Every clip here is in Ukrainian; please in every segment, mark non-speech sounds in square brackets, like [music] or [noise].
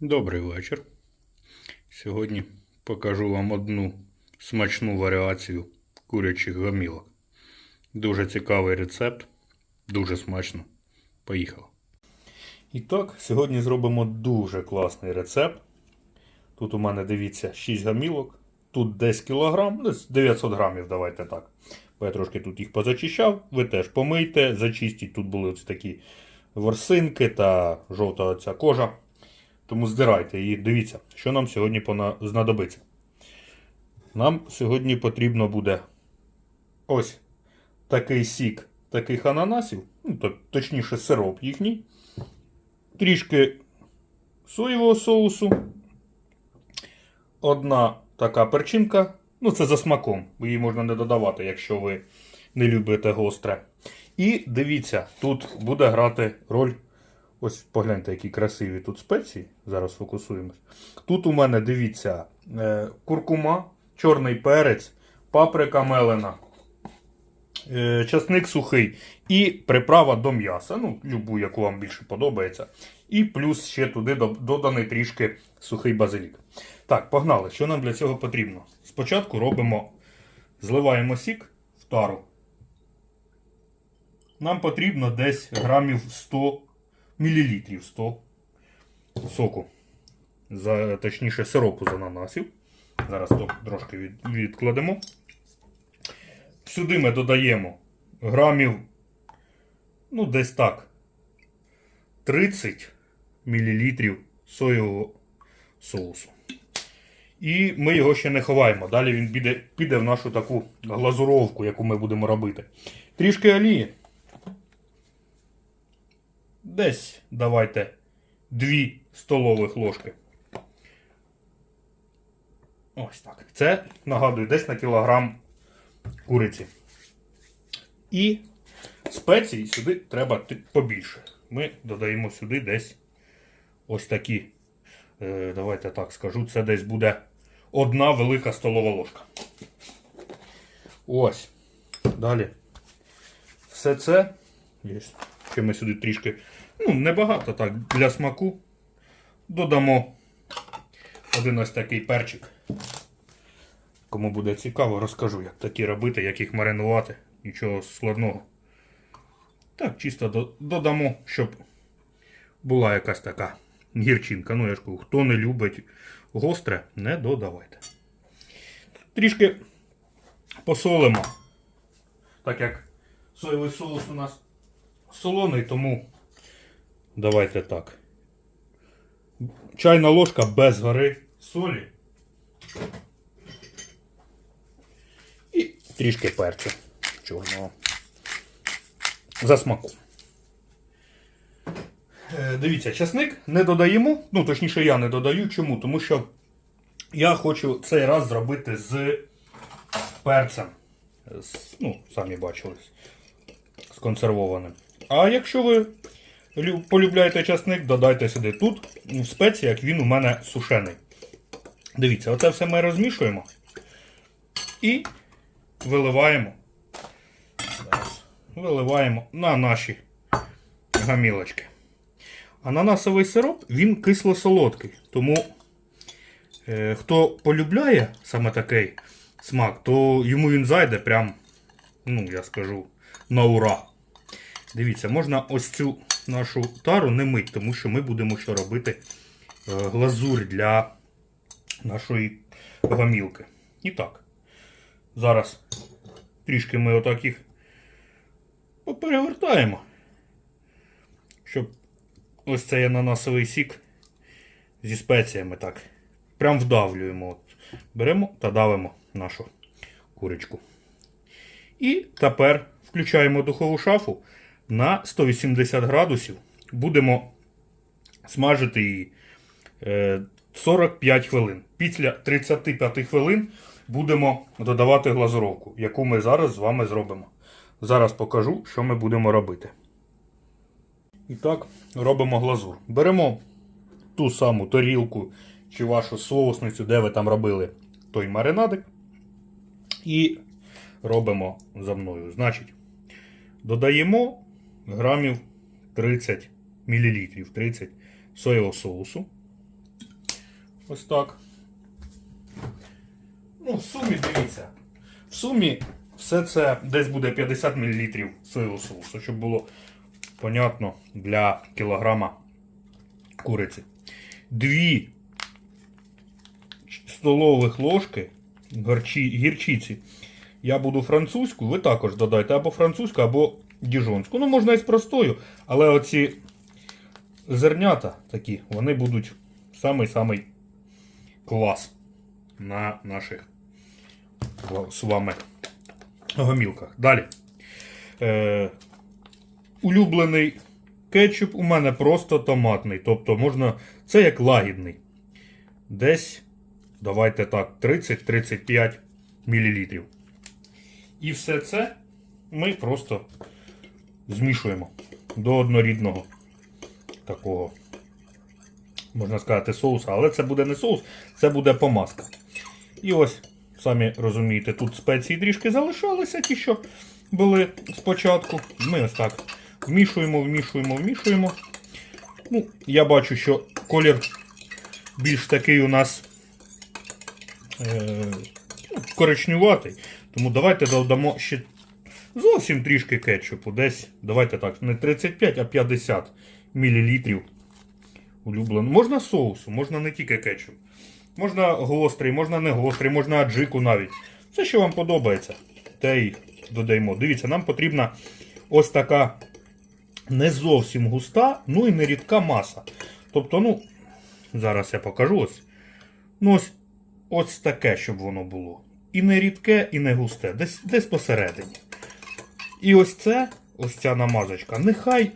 Добрий вечір. Сьогодні покажу вам одну смачну варіацію курячих гомілок. Дуже цікавий рецепт, дуже смачно. Поїхав. І так, сьогодні зробимо дуже класний рецепт. Тут у мене, дивіться, 6 гамілок. Тут десь кілограм, десь 900 грамів, давайте так. Бо я трошки тут їх позачищав. Ви теж помийте, зачистіть. Тут були ось такі ворсинки та жовта оця кожа. Тому здирайте і дивіться, що нам сьогодні знадобиться. Нам сьогодні потрібно буде ось такий сік таких ананасів, ну, то- точніше сироп їхній, трішки соєвого соусу, одна така перчинка, ну це за смаком, її можна не додавати, якщо ви не любите гостре. І дивіться, тут буде грати роль Ось погляньте, які красиві тут спеції. Зараз фокусуємось. Тут у мене, дивіться, е, куркума, чорний перець, паприка мелена, е, часник сухий і приправа до м'яса. Ну, любу, яку вам більше подобається. І плюс ще туди доданий трішки сухий базилік. Так, погнали. Що нам для цього потрібно? Спочатку робимо, зливаємо сік в тару. Нам потрібно десь грамів 100 мілілітрів 100 соку. За, точніше, сиропу з ананасів. Зараз то трошки від, відкладемо. Сюди ми додаємо грамів, ну, десь так, 30 мілілітрів соєвого соусу. І ми його ще не ховаємо. Далі він піде, піде в нашу таку глазуровку, яку ми будемо робити. Трішки олії. Десь давайте 2 столових ложки. Ось так. Це, нагадую, десь на кілограм куриці. І спецій сюди треба побільше. Ми додаємо сюди десь ось такі. Е, давайте так скажу, це десь буде одна велика столова ложка. Ось. Далі. Все це. Є. Ще ми сюди трішки, ну, небагато так, для смаку. Додамо один ось такий перчик. Кому буде цікаво, розкажу, як такі робити, як їх маринувати. Нічого складного. Так, чисто додамо, щоб була якась така гірчинка. Ну, я ж кажу, хто не любить гостре, не додавайте. Трішки посолимо. Так як соєвий соус у нас солоний, тому давайте так. Чайна ложка без гори солі. І трішки перцю чорного. За смаком. Е, Дивіться, часник не додаємо. Ну, точніше, я не додаю. Чому? Тому що я хочу цей раз зробити з перцем. З, ну, самі бачили з консервованим. А якщо ви полюбляєте часник, додайте сюди. Тут в спеціях він у мене сушений. Дивіться, оце все ми розмішуємо і виливаємо. Виливаємо на наші гамілочки. Ананасовий сироп, він кисло-солодкий. Тому е, хто полюбляє саме такий смак, то йому він зайде прям, ну, я скажу, на ура. Дивіться, можна ось цю нашу тару не мить, тому що ми будемо що робити е, глазурь для нашої гамілки. І так, зараз трішки ми отак їх поперевертаємо, щоб ось цей ананасовий сік зі спеціями так прям вдавлюємо. От. Беремо та давимо нашу курочку. І тепер включаємо духову шафу на 180 градусів. Будемо смажити її е, 45 хвилин. Після 35 хвилин будемо додавати глазуровку, яку ми зараз з вами зробимо. Зараз покажу, що ми будемо робити. І так, робимо глазур. Беремо ту саму тарілку чи вашу соусницю, де ви там робили той маринадик. І робимо за мною. Значить, додаємо грамів 30 мл 30 соєвого соусу. Ось так. Ну, в сумі дивіться. В сумі все це десь буде 50 мл соєвого соусу, щоб було понятно для кілограма куриці. Дві столових ложки горчі, гірчиці. Я буду французьку, ви також додайте або французьку, або діжонську. Ну, можна і з простою, але оці зернята такі, вони будуть самий-самий клас на наших з вами гомілках. Далі. Е, улюблений кетчуп у мене просто томатний. Тобто можна. Це як лагідний. Десь, давайте так, 30-35 мл. І все це ми просто змішуємо до однорідного такого, можна сказати, соуса. Але це буде не соус, це буде помазка. І ось, самі розумієте, тут спеції трішки залишалися, ті, що були спочатку. Ми ось так вмішуємо, вмішуємо, вмішуємо. Ну, Я бачу, що колір більш такий у нас е, ну, коричневатий. Тому давайте додамо ще зовсім трішки кетчупу. Десь, давайте так, не 35, а 50 мл. Улюблено. Можна соусу, можна не тільки кетчуп. Можна гострий, можна не гострий, можна аджику навіть. Все, що вам подобається, те й додаємо. Дивіться, нам потрібна ось така не зовсім густа, ну і не рідка маса. Тобто, ну, зараз я покажу ось. Ну, ось, ось таке, щоб воно було. І не рідке, і не густе. Десь, десь посередині. І ось це, ось ця намазочка, нехай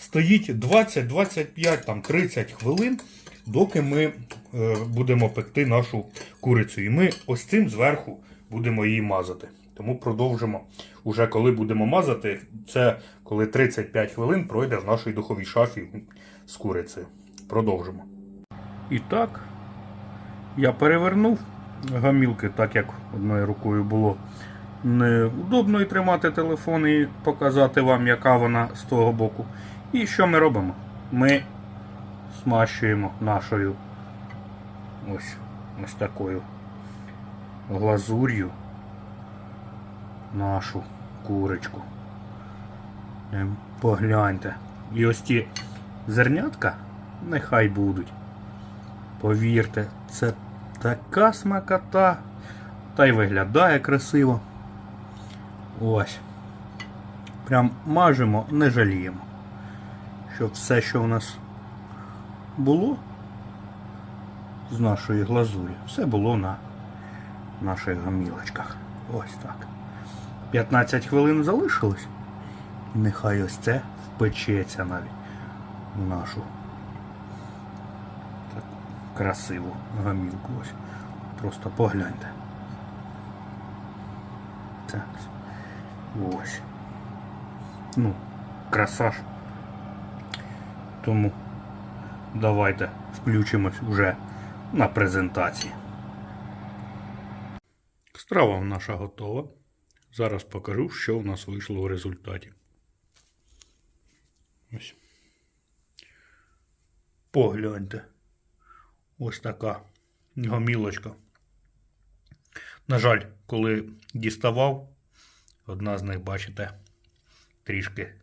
стоїть 20, 25, там 30 хвилин, доки ми е, будемо пекти нашу курицю. І ми ось цим зверху будемо її мазати. Тому продовжимо. Уже коли будемо мазати, це коли 35 хвилин пройде в нашій духовій шафі з курицею. Продовжимо. І так, я перевернув гамілки, так як одною рукою було неудобно і тримати телефон і показати вам, яка вона з того боку. І що ми робимо? Ми смащуємо нашою ось, ось такою глазур'ю нашу курочку. Е, Погляньте. І ось ті зернятка нехай будуть. Повірте, це така смакота. Та й виглядає красиво. Ось. Прям мажемо, не жаліємо. Щоб все, що у нас було з нашої глазурі, все було на наших гамілочках. Ось так. 15 хвилин залишилось. Нехай ось це впечеться навіть в нашу таку красиву гамілку. Ось. Просто погляньте. Так. Ось. Ну, краса ж. Тому давайте включимось вже на презентації. Страва наша готова. Зараз покажу, що у нас вийшло в результаті. Ось. Погляньте. Ось така гомілочка. На жаль, коли діставав, одна з них, бачите, трішки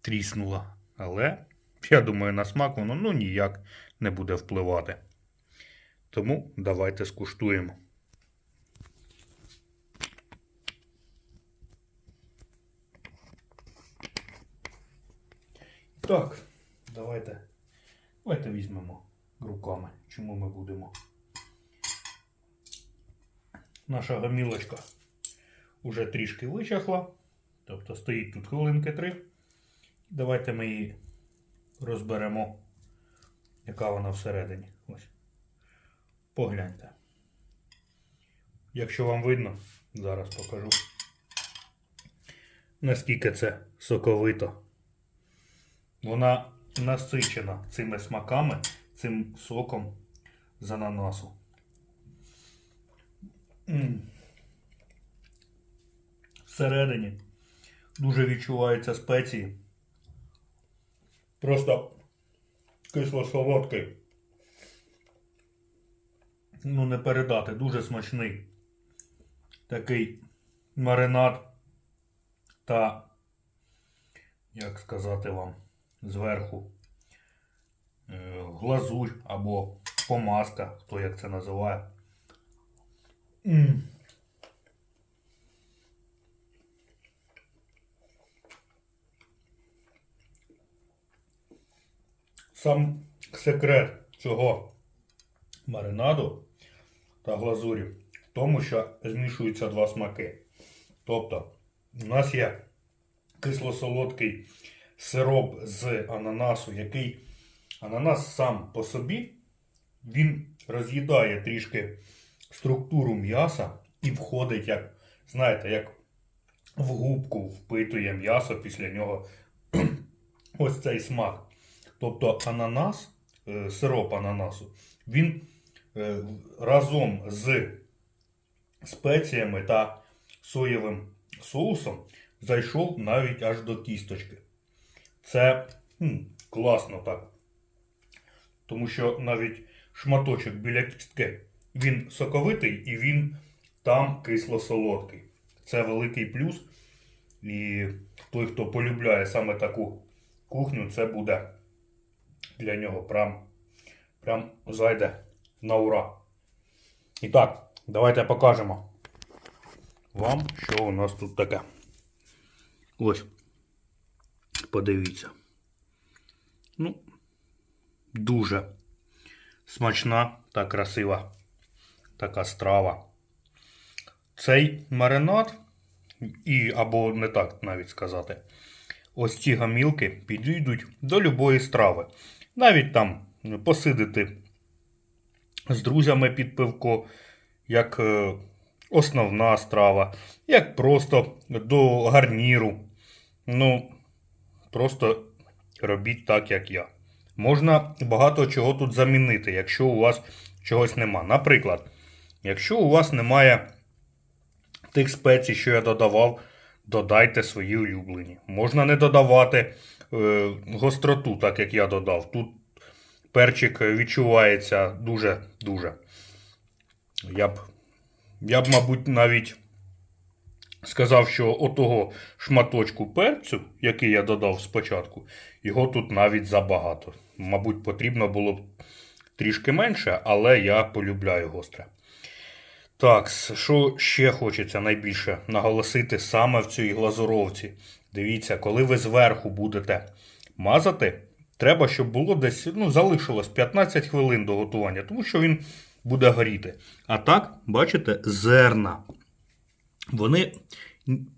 тріснула. Але, я думаю, на смак воно ну, ніяк не буде впливати. Тому давайте скуштуємо. Так, давайте. Давайте візьмемо руками. Чому ми будемо. Наша гамілочка вже трішки вичахла. Тобто стоїть тут хвилинки три. Давайте ми її розберемо, яка вона всередині. Ось. Погляньте. Якщо вам видно, зараз покажу, наскільки це соковито. Вона насичена цими смаками, цим соком з ананасу. М. Всередині дуже відчуваються спеції. Просто кисло-солодкий. ну не передати, дуже смачний такий маринад та, як сказати вам, зверху е, глазурь або помазка, хто як це називає. М. Сам секрет цього маринаду та глазурі в тому, що змішуються два смаки. Тобто, у нас є кисло-солодкий сироп з ананасу, який ананас сам по собі він роз'їдає трішки структуру м'яса і входить, як, знаєте, як в губку впитує м'ясо після нього [clears throat] ось цей смак. Тобто ананас, е, сироп ананасу, він е, разом з спеціями та соєвим соусом зайшов навіть аж до кісточки. Це м, класно так. Тому що навіть шматочок біля кістки, він соковитий і він там кисло-солодкий. Це великий плюс. І той, хто полюбляє саме таку кухню, це буде для нього прям, прям зайде на ура. І так, давайте покажемо вам, що у нас тут таке. Ось. Подивіться. Ну, дуже смачна та красива така страва. Цей маринад, і, або не так навіть сказати, ось ці гамілки підійдуть до любої страви. Навіть там посидити з друзями під пивко, як е, основна страва, як просто до гарніру. Ну, просто робіть так, як я. Можна багато чого тут замінити, якщо у вас чогось нема. Наприклад, якщо у вас немає тих спецій, що я додавав, додайте свої улюблені. Можна не додавати гостроту, так як я додав. Тут перчик відчувається дуже-дуже. Я б, я б, мабуть, навіть сказав, що отого шматочку перцю, який я додав спочатку, його тут навіть забагато. Мабуть, потрібно було б трішки менше, але я полюбляю гостре. Так, що ще хочеться найбільше наголосити саме в цій глазуровці. Дивіться, коли ви зверху будете мазати, треба, щоб було десь, ну, залишилось 15 хвилин до готування, тому що він буде горіти. А так, бачите, зерна. Вони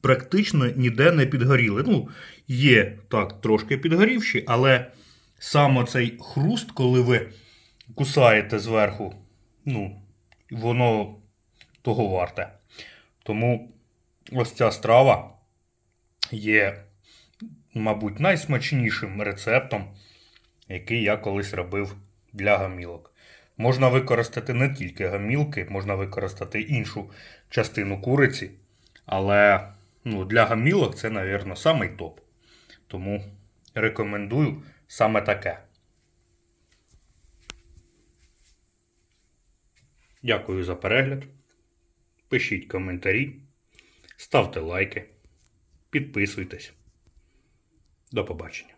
практично ніде не підгоріли. Ну, є так трошки підгорівші, але саме цей хруст, коли ви кусаєте зверху, ну, воно того варте. Тому ось ця страва є, мабуть, найсмачнішим рецептом, який я колись робив для гамілок. Можна використати не тільки гамілки, можна використати іншу частину куриці. Але ну, для гамілок це, мабуть, самий топ. Тому рекомендую саме таке. Дякую за перегляд. Пишіть коментарі, ставте лайки, підписуйтесь. До побачення.